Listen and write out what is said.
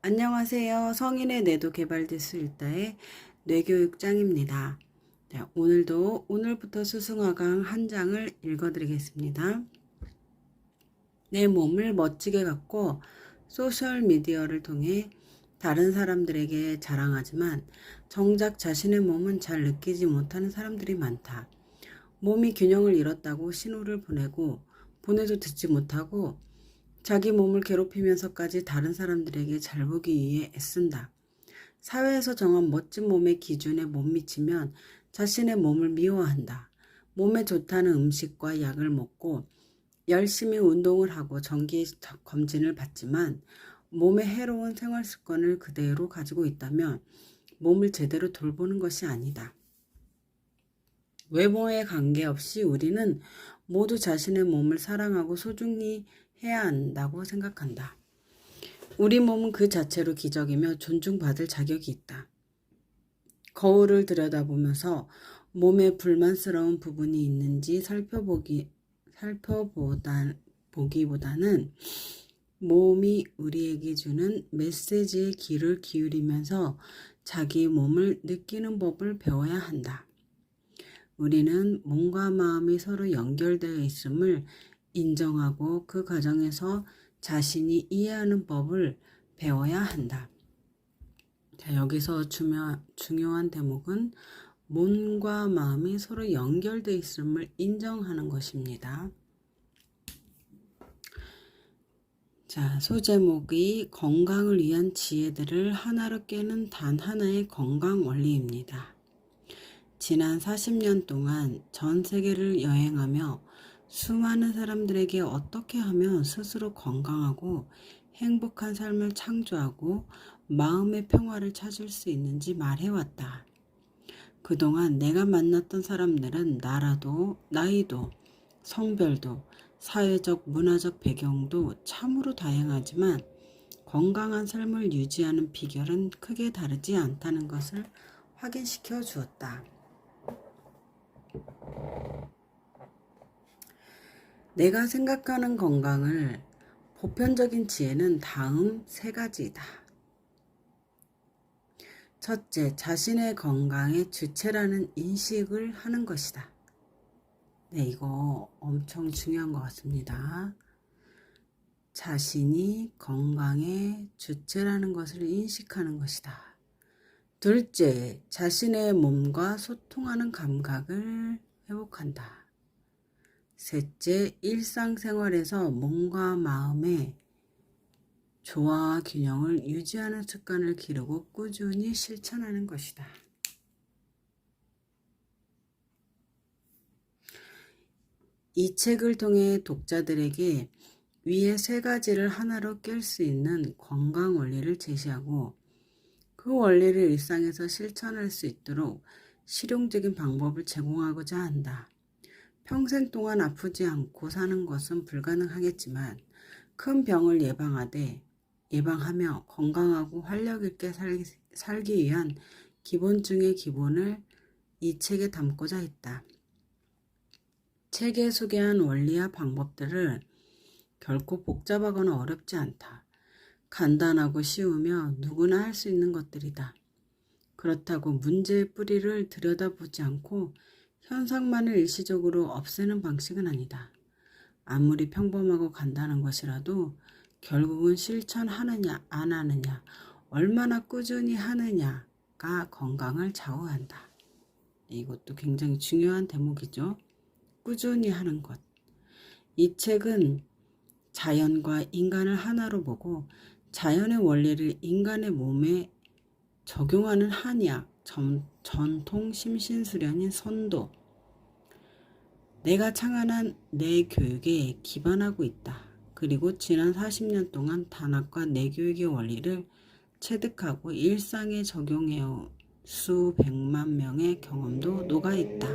안녕하세요. 성인의 뇌도 개발디스 일다의 뇌교육장입니다. 자, 오늘도 오늘부터 수승화강 한 장을 읽어드리겠습니다. 내 몸을 멋지게 갖고 소셜미디어를 통해 다른 사람들에게 자랑하지만 정작 자신의 몸은 잘 느끼지 못하는 사람들이 많다. 몸이 균형을 잃었다고 신호를 보내고 보내도 듣지 못하고 자기 몸을 괴롭히면서까지 다른 사람들에게 잘 보기 위해 애쓴다. 사회에서 정한 멋진 몸의 기준에 못 미치면 자신의 몸을 미워한다. 몸에 좋다는 음식과 약을 먹고 열심히 운동을 하고 정기 검진을 받지만 몸에 해로운 생활 습관을 그대로 가지고 있다면 몸을 제대로 돌보는 것이 아니다. 외모에 관계없이 우리는 모두 자신의 몸을 사랑하고 소중히 해야 한다고 생각한다. 우리 몸은 그 자체로 기적이며 존중받을 자격이 있다. 거울을 들여다보면서 몸에 불만스러운 부분이 있는지 살펴보기, 살펴보다, 보기보다는 몸이 우리에게 주는 메시지에 귀를 기울이면서 자기 몸을 느끼는 법을 배워야 한다. 우리는 몸과 마음이 서로 연결되어 있음을 인정하고 그 과정에서 자신이 이해하는 법을 배워야 한다. 자, 여기서 중요, 중요한 대목은 몸과 마음이 서로 연결되어 있음을 인정하는 것입니다. 자, 소제목이 건강을 위한 지혜들을 하나로 깨는 단 하나의 건강 원리입니다. 지난 40년 동안 전 세계를 여행하며 수많은 사람들에게 어떻게 하면 스스로 건강하고 행복한 삶을 창조하고 마음의 평화를 찾을 수 있는지 말해왔다. 그동안 내가 만났던 사람들은 나라도, 나이도, 성별도, 사회적, 문화적 배경도 참으로 다양하지만 건강한 삶을 유지하는 비결은 크게 다르지 않다는 것을 확인시켜 주었다. 내가 생각하는 건강을 보편적인 지혜는 다음 세 가지이다. 첫째, 자신의 건강의 주체라는 인식을 하는 것이다. 네, 이거 엄청 중요한 것 같습니다. 자신이 건강의 주체라는 것을 인식하는 것이다. 둘째, 자신의 몸과 소통하는 감각을 회복한다. 셋째, 일상생활에서 몸과 마음의 조화와 균형을 유지하는 습관을 기르고 꾸준히 실천하는 것이다. 이 책을 통해 독자들에게 위에 세 가지를 하나로 깰 수 있는 건강 원리를 제시하고 그 원리를 일상에서 실천할 수 있도록 실용적인 방법을 제공하고자 한다. 평생 동안 아프지 않고 사는 것은 불가능하겠지만 큰 병을 예방하되 예방하며 건강하고 활력 있게 살, 살기 위한 기본 중의 기본을 이 책에 담고자 했다. 책에 소개한 원리와 방법들을 결코 복잡하거나 어렵지 않다. 간단하고 쉬우며 누구나 할 수 있는 것들이다. 그렇다고 문제의 뿌리를 들여다보지 않고 현상만을 일시적으로 없애는 방식은 아니다. 아무리 평범하고 간단한 것이라도 결국은 실천하느냐 안 하느냐 얼마나 꾸준히 하느냐가 건강을 좌우한다. 이것도 굉장히 중요한 대목이죠. 꾸준히 하는 것. 이 책은 자연과 인간을 하나로 보고 자연의 원리를 인간의 몸에 적용하는 한약, 전, 전 통 심신수련인 선도, 내가 창안한 내 교육에 기반하고 있다. 그리고 지난 40년 동안 단학과 내교육의 원리를 체득하고 일상에 적용해온 수백만 명의 경험도 녹아있다.